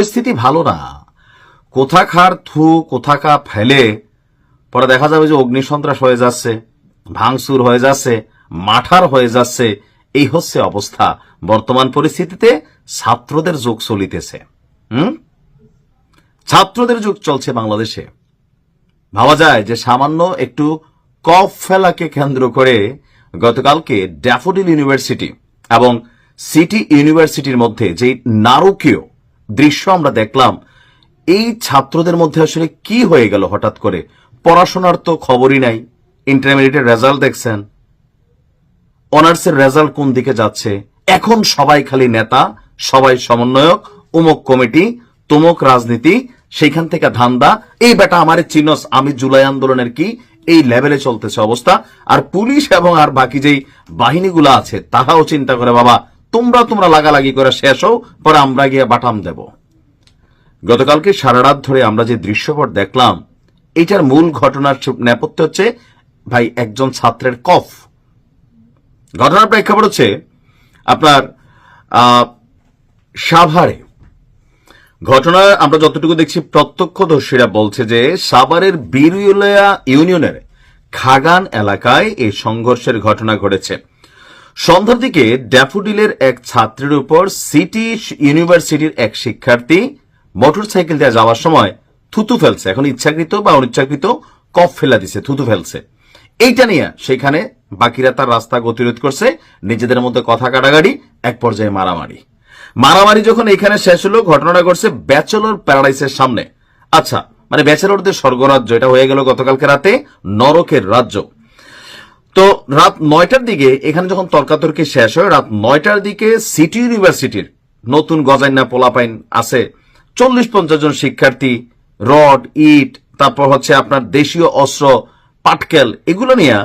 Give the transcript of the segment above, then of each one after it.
পরিস্থিতি ভালো না। কোথাকার থু, কোথাকা ফেলে, পরে দেখা যাবে যে অগ্নিসন্ত্রাস হয়ে যাচ্ছে, ভাঙচুর হয়ে যাচ্ছে, মাঠার হয়ে যাচ্ছে। এই হচ্ছে অবস্থা। বর্তমান পরিস্থিতিতে ছাত্রদের যুগ চলিতেছে। হুম? ছাত্রদের যুগ চলছে বাংলাদেশে। ভাবা যায় যে সামান্য একটু কফ ফেলাকে কেন্দ্র করে গতকালকে ড্যাফোডিল ইউনিভার্সিটি এবং সিটি ইউনিভার্সিটির মধ্যে যে নারকীয় দৃশ্য আমরা দেখলাম, এই ছাত্রদের মধ্যে আসলে কি হয়ে গেল হঠাৎ করে? পড়াশোনার তো খবরই নাই ইন্টারমিডিয়েটের রেজাল্ট দেখছেন অনার্সের রেজাল্ট কোন দিকে যাচ্ছে? এখন সবাই খালি নেতা, সবাই সমন্বয়ক, উমক কমিটি, তুমক রাজনীতি, সেইখান থেকে ধান্দা, এই বেটা আমার চিনস, আমি জুলাই আন্দোলনের কি, এই লেভেলে চলতেছে অবস্থা, আর পুলিশ এবং আর বাকি যেই বাহিনীগুলো আছে তারাও চিন্তা করে, বাবা তোমরা তোমরা লাগালাগি করে শেষ হও, পরে আমরা গিয়ে বাটাম দেব। গতকালকে সারা রাত ধরে আমরা যে দৃশ্যপট দেখলাম, এটার মূল ঘটনার নেপথ্য হচ্ছে ভাই একজন ছাত্রের কফ। ঘটনার প্রেক্ষাপট হচ্ছে আপনার সাভারে। ঘটনা আমরা যতটুকু দেখছি, প্রত্যক্ষদর্শীরা বলছে যে সাভারের বীরুলিয়া ইউনিয়নের খাগান এলাকায় এই সংঘর্ষের ঘটনা ঘটেছে। সন্ধ্যার দিকে ড্যাফোডিলের এক ছাত্রের উপর সিটি ইউনিভার্সিটির এক শিক্ষার্থী মোটরসাইকেল দিয়ে যাওয়ার সময় থুতু ফেলছে। এখন ইচ্ছাকৃত বা অনিচ্ছাকৃত কফ ফেলা দিছে, থুতু ফেলছে। এইটা নিয়ে সেখানে বাকিরা তার রাস্তা গতিরোধ করছে, নিজেদের মধ্যে কথা কাটাকাটি, এক পর্যায়ে মারামারি। মারামারি যখন এখানে শেষ হলো, ঘটনাটা ঘটছে ব্যাচেলর প্যারাডাইসের সামনে। আচ্ছা মানে ব্যাচেলরদের স্বর্গরাজ্য, এটা হয়ে গেল গতকালকে রাতে নরকের রাজ্য। তো রাত নয়টার দিকে এখানে যখন তর্কাতর্কি শেষ হয়, রাত নয়টার দিকে সিটি ইউনিভার্সিটির নতুন গজাইনা পোলাপাইন আছে। চল্লিশ পঞ্চাশ জন শিক্ষার্থী, রড, ইট, তারপর হচ্ছে আপনার দেশীয় অস্ত্র, পাটকেল, এগুলো নিয়ে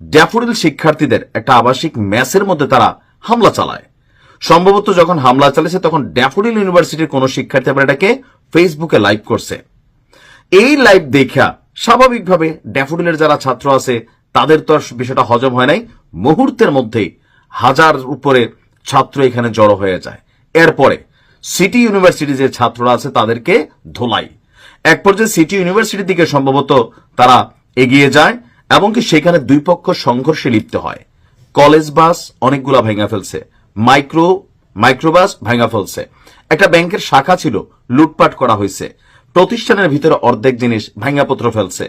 ড্যাফোডিল শিক্ষার্থীদের একটা আবাসিক ম্যাচের মধ্যে তারা হামলা চালায়। সম্ভবত যখন হামলা চালিয়েছে তখন ড্যাফোডিল ইউনিভার্সিটির কোন শিক্ষার্থী আবার এটাকে ফেসবুকে লাইভ করছে। এই লাইভ দেখা স্বাভাবিকভাবে ড্যাফোডিলের যারা ছাত্র আছে তাদের তো আর বিষয়টা হজম হয় নাই। মুহূর্তের মধ্যেই হাজার উপরে ছাত্র এখানে জড়ো হয়ে যায়। এরপরে সিটি ইউনিভার্সিটি যে ছাত্ররা আছে তাদেরকে ধোলাই। এক পর্যায়ে সিটি ইউনিভার্সিটির দিকে সম্ভবত তারা এগিয়ে যায় এবং কি সেখানে দুই পক্ষ সংঘর্ষে লিপ্ত হয়। কলেজ বাস অনেকগুলা ভেঙে ফেলছে। মাইক্রো, মাইক্রোবাস ভেঙে ফেলছে। একটা ব্যাংকের শাখা ছিল, লুটপাট করা হয়েছে। প্রতিষ্ঠানের ভিতরে অর্ধেক জিনিস ভাঙ্গাপত্র ফেলছে।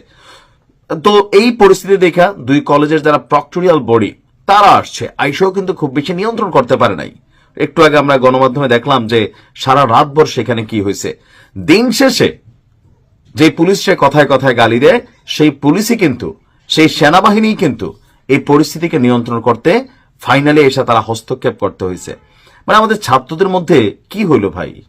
তো এই পরিস্থিতি দেখা দুই কলেজের যারা প্রক্টোরিয়াল বডি তারা আসছে। আইসেও কিন্তু খুব বেশি নিয়ন্ত্রণ করতে পারে নাই। একটু আগে আমরা গণমাধ্যমে দেখলাম যে সারা রাতভর সেখানে কি হয়েছে। দিন শেষে যে পুলিশ সে কথায় কথায় গালি দেয়, সেই পুলিশই কিন্তু, সেই সেনাবাহিনী কিন্তু এই পরিস্থিতিকে নিয়ন্ত্রণ করতে ফাইনালি এসে তারা হস্তক্ষেপ করতে হয়েছে। মানে আমাদের ছাত্রদের মধ্যে কি হইল ভাই?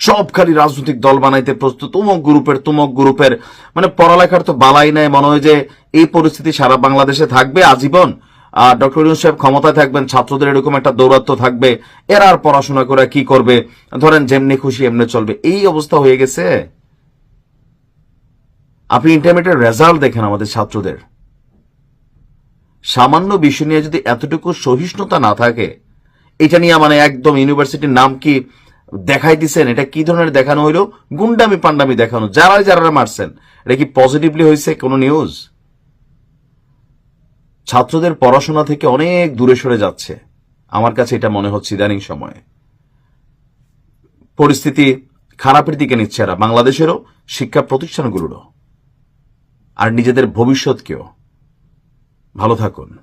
সব খালি রাজনৈতিক দল বানাইতে প্রস্তুত। উমক গ্রুপের তুমক গ্রুপের মানে পড়ালেখার তো বালাই নাই। মনে হয় যে এই পরিস্থিতি সারা বাংলাদেশে থাকবে আজীবন। আর ডক্টর ইউনুস সাহেব ক্ষমতায় থাকবেন, ছাত্রদের এরকম একটা দৌরাত্ম থাকবে। এরা আর পড়াশোনা করে কি করবে? ধরেন যেমনি খুশি এমনি চলবে। এই অবস্থা হয়ে গেছে। আপনি ইন্টারমিডিয়েট রেজাল্ট দেখেন আমাদের ছাত্রদের। সামান্য বিষয় নিয়ে যদি এতটুকু সহিষ্ণুতা না থাকে, এটা নিয়ে মানে একদম ইউনিভার্সিটির নাম কি দেখাই দিছেন এটা কি ধরনের দেখানো হইল? গুন্ডামি পান্ডামি দেখানো যারা যারা মারছেন, এটা কি পজিটিভলি হয়েছে কোনো নিউজ ছাত্রদের পড়াশোনা থেকে অনেক দূরে সরে যাচ্ছে। আমার কাছে এটা মনে হচ্ছে ইদানিং সময়ে। পরিস্থিতি খারাপের দিকে নিচ্ছে এরা, বাংলাদেশেরও শিক্ষা প্রতিষ্ঠানগুলোরও। আর নিজেদের ভবিষ্যৎকেও। ভালো থাকুন।